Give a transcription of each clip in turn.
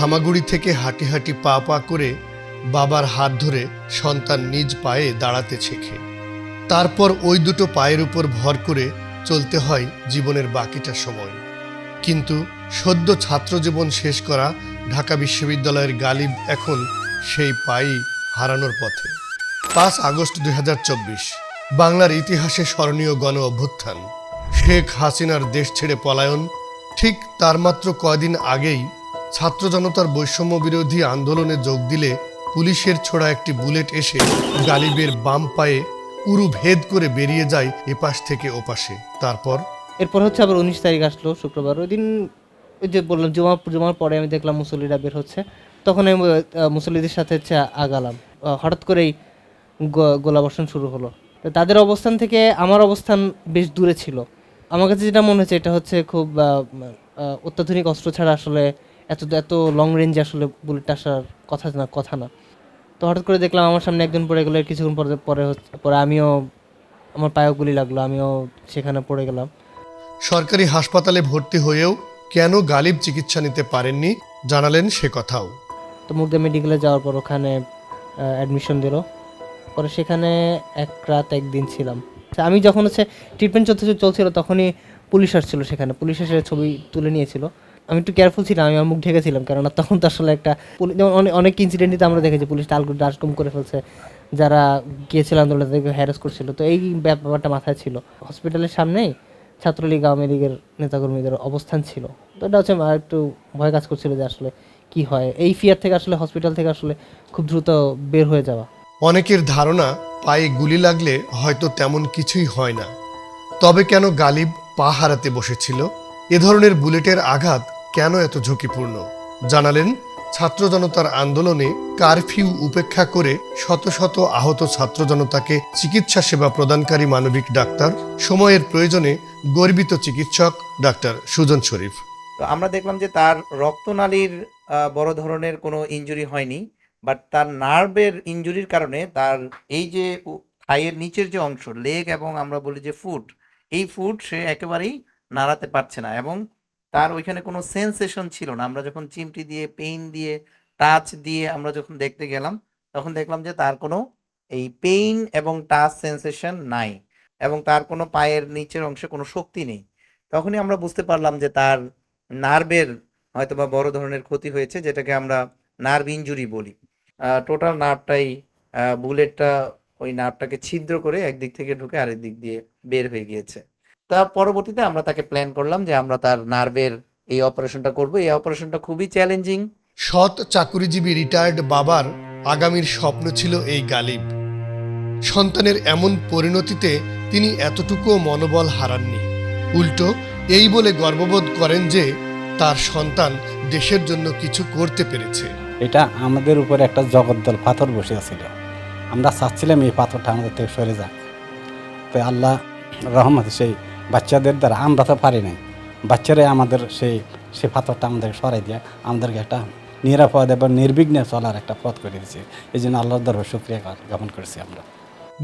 হামাগুড়ি থেকে হাঁটি হাঁটি পা পা করে বাবার হাত ধরে সন্তান নিজ পায়ে দাঁড়াতে শেখে। তারপর ওই দুটো পায়ের উপর ভর করে চলতে হয় জীবনের বাকিটা সময়। কিন্তু সদ্য ছাত্র জীবন শেষ করা ঢাকা বিশ্ববিদ্যালয়ের গালিব এখন সেই পাই হারানোর পথে। পাঁচ আগস্ট দু হাজার চব্বিশ। বাংলার ইতিহাসে স্মরণীয় গণ অভ্যুত্থান। শেখ হাসিনার দেশ ছেড়ে পলায়ন, ঠিক তার মাত্র কয়দিন আগেই ছাত্র জনতার বৈষম্য বিরোধী আন্দোলনে যোগ দিলে পুলিশের ছোড়া একটি বুলেট এসে গালিবের বাম পায়ে উরু ভেদ করে বেরিয়ে যায় এপাশ থেকে ওপাশে। তারপর? এরপর হচ্ছে আবার উনিশ তারিখ আসলো শুক্রবার। ওই দিন ওই যে বললাম জমা জমার পরে আমি দেখলাম মুসল্লিরা বের হচ্ছে। তখন আমি মুসল্লিদের সাথে হচ্ছে আগালাম। হঠাৎ করেই গোলাবর্ষণ শুরু হলো। তাদের অবস্থান থেকে আমার অবস্থান বেশ দূরে ছিল। আমার কাছে যেটা মনে হচ্ছে এটা হচ্ছে খুব অত্যাধুনিক অস্ত্র ছাড়া আসলে এত এত লং রেঞ্জে আসলে বুলেট আসার কথা না কথা না। তো হঠাৎ করে দেখলাম আমার সামনে একজন পড়ে গেলো কিছুক্ষণ পরে পরে হচ্ছে- পরে আমিও আমার পায়েও গুলি লাগল আমিও সেখানে পড়ে গেলাম। সরকারি হাসপাতালে ভর্তি হয়েও কেন গালিব চিকিৎসা নিতে পারেননি? জানালেন সে কথাও। তো মুগদা মেডিকেলে যাওয়ার পর ওখানে অ্যাডমিশন দিল। পরে সেখানে এক রাত একদিন ছিলাম। আমি যখন হচ্ছে ট্রিটমেন্ট চলতে চলছিল, তখনই পুলিশ আসছিল সেখানে। পুলিশ এসে ছবি তুলে নিয়েছিল। আমি একটু কেয়ারফুল ছিলাম, আমি আমার মুখ ঢেকেছিলাম, কেননা তখন তো আসলে একটা যেমন অনেক অনেক ইনসিডেন্টই তো আমরা দেখেছি, পুলিশ তালগুলো ডাস্টকম করে ফেলছে। যারা গিয়েছিল আন্দোলন, তাদেরকে হ্যারাস করছিল। তো এই ব্যাপারটা মাথায় ছিল। হসপিটালের সামনেই ছাত্রলীগ, আওয়ামী লীগের নেতাকর্মীদের অবস্থান ছিল। তো এটা হচ্ছে আমার একটু ভয় কাজ করছিল যে আসলে কি হয়। এই ফিয়ার থেকে আসলে হসপিটাল থেকে আসলে খুব দ্রুত বের হয়ে যাওয়া। অনেকের ধারণা পায়ে গুলি লাগলে হয়তো তেমন কিছুই হয় না। তবে কেন গালিব পা হারাতে বসেছিল? এ ধরনের বুলেটের আঘাত কেন এত ঝুঁকিপূর্ণ? জানালেন ছাত্র জনতার আন্দোলনে কারফিউ উপেক্ষা করে শত শত আহত ছাত্র জনতাকে চিকিৎসা সেবা প্রদানকারী মানবিক ডাক্তার, সময়ের প্রয়োজনে গর্বিত চিকিৎসক ডাক্তার সুজন শরীফ। আমরা দেখলাম যে তার রক্তনালীর বড় ধরনের কোনো ইনজুরি হয়নি। বাট তার নার্ভের ইনজুরির কারণে তার এই যে থাইয়ের নিচের যে অংশ লেগ এবং আমরা বলি যে ফুট এই ফুট সে একেবারেই নাড়াতে পারছে না এবং তার ওইখানে কোনো সেন্সেশন ছিল না। আমরা যখন চিমটি দিয়ে পেইন দিয়ে টাচ দিয়ে আমরা যখন দেখতে গেলাম, তখন দেখলাম যে তার কোনো এই পেইন এবং টাচ সেন্সেশন নাই এবং তার কোনো পায়ের নিচের অংশে কোনো শক্তি নেই। তখনই আমরা বুঝতে পারলাম যে তার নার্ভের হয়তো বা বড় ধরনের ক্ষতি হয়েছে, যেটাকে আমরা নার্ভ ইনজুরি বলি। টোটাল নার্ভটাই বুলেটটা ওই নার্ভটাকে ছিদ্র করে একদিক থেকে ঢুকে আরেক দিক দিয়ে বের হয়ে গিয়েছে। তা পরবর্তীতে আমরা তাকে প্ল্যান করলাম যে আমরা তার নার্ভের এই অপারেশনটা করব। এই অপারেশনটা খুবই চ্যালেঞ্জিং সৎ চাকুরিজীবী রিটায়ার্ড বাবার আগামীর স্বপ্ন ছিল এই গালিব। সন্তানের এমন পরিণতিতে তিনি এতটুকুও মনোবল হারাননি। উল্টো এই বলে গর্ববোধ করেন যে তার সন্তান দেশের জন্য কিছু করতে পেরেছে। এটা আমাদের উপরে একটা জগদ্দল পাথর বসে আছিল। আমরা চাচ্ছিলাম এই পাথরটা আমাদের থেকে সরে যাক। তো আল্লাহ রহমত সেই বাচ্চাদের দ্বারা আমরা তো পারি নাই। বাচ্চারাই আমাদের সেই সেই পাথরটা আমাদেরকে সরাই দিয়ে আমাদেরকে একটা নিরাপদ এবং নির্বিঘ্নে চলার একটা পথ করে দিয়েছে। এই জন্য আল্লাহর দরবার শুক্রিয়া জ্ঞাপন করেছি আমরা।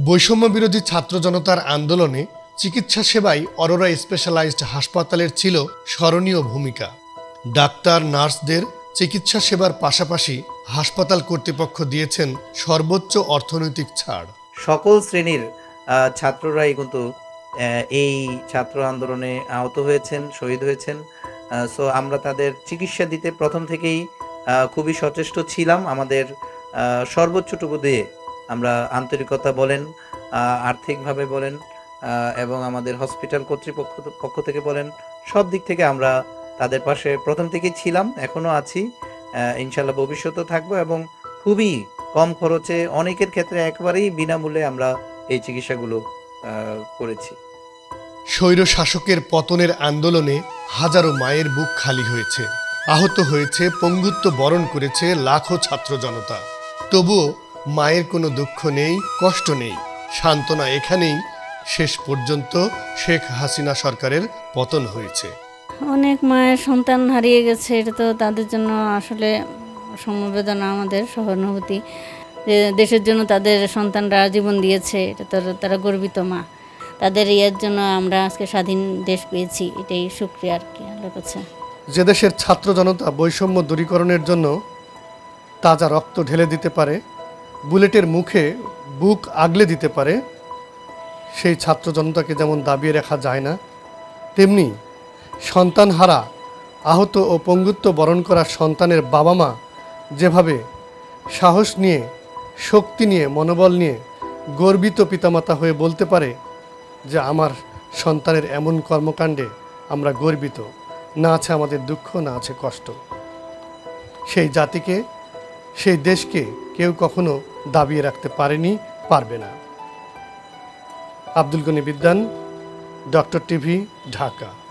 বৈষম্য বিরোধী ছাত্র জনতার আন্দোলনে চিকিৎসা সেবায় অরোরা স্পেশালাইজড হাসপাতালের ছিল স্মরণীয় ভূমিকা। ডাক্তার, নার্সদের চিকিৎসা সেবার পাশাপাশি হাসপাতাল কর্তৃপক্ষ দিয়েছেন সর্বোচ্চ অর্থনৈতিক ছাড়। সকল শ্রেণির ছাত্ররাই কিন্তু এই ছাত্র আন্দোলনে আহত হয়েছেন, শহীদ হয়েছেন। সো আমরা তাদের চিকিৎসা দিতে প্রথম থেকেই খুবই সচেষ্ট ছিলাম। আমাদের সর্বোচ্চটুকু দিয়ে আমরা আন্তরিকতা বলেন আর্থিকভাবে বলেন এবং আমাদের হসপিটাল কর্তৃপক্ষ, পক্ষ থেকে বলেন, সব দিক থেকে আমরা তাদের পাশে প্রথম থেকেই ছিলাম এখনও আছি। ইনশাল্লাহ ভবিষ্যতেও থাকব এবং খুবই কম খরচে অনেকের ক্ষেত্রে একেবারেই বিনামূল্যে আমরা এই চিকিৎসাগুলো করেছি। স্বৈর শাসকের পতনের আন্দোলনে হাজারো মায়ের বুক খালি হয়েছে। আহত হয়েছে, পঙ্গুত্ব বরণ করেছে লাখো ছাত্র জনতা। তবুও মায়ের কোনো দুঃখ নেই, কষ্ট নেই। সান্ত্বনা এখানেই। শেষ পর্যন্ত শেখ হাসিনা সরকারের পতন হয়েছে। অনেক মায়ের সন্তান হারিয়ে গেছে, এটা তো তাদের জন্য আসলে সমবেদনা আমাদের সহানুভূতি। যে দেশের জন্য তাদের সন্তানরা জীবন দিয়েছে, এটা তো তারা গর্বিত মা। তাদের ইয়ের জন্য আমরা আজকে স্বাধীন দেশ পেয়েছি, এটাই সুক্রিয়া আর কি, আল্লাহর কাছে। যে দেশের ছাত্র জনতা বৈষম্য দূরীকরণের জন্য তাজা রক্ত ঢেলে দিতে পারে, বুলেটের মুখে বুক আগলে দিতে পারে, সেই ছাত্র জনতাকে যেমন দাবিয়ে রাখা যায় না, তেমনি সন্তানহারা, আহত ও পঙ্গুত্ব বরণ করা সন্তানের বাবা মা যেভাবে সাহস নিয়ে, শক্তি নিয়ে, মনোবল নিয়ে গর্বিত পিতামাতা হয়ে বলতে পারে যে, আমার সন্তানের এমন কর্মকাণ্ডে আমরা গর্বিত। না আছে আমাদের দুঃখ, না আছে কষ্ট। সেই জাতিকে, সেই দেশকে কেউ কখনো দাবিয়ে রাখতে পারেনি, পারবে না। আব্দুল গনি বিদ্যান, ডক্টর টিভি, ঢাকা।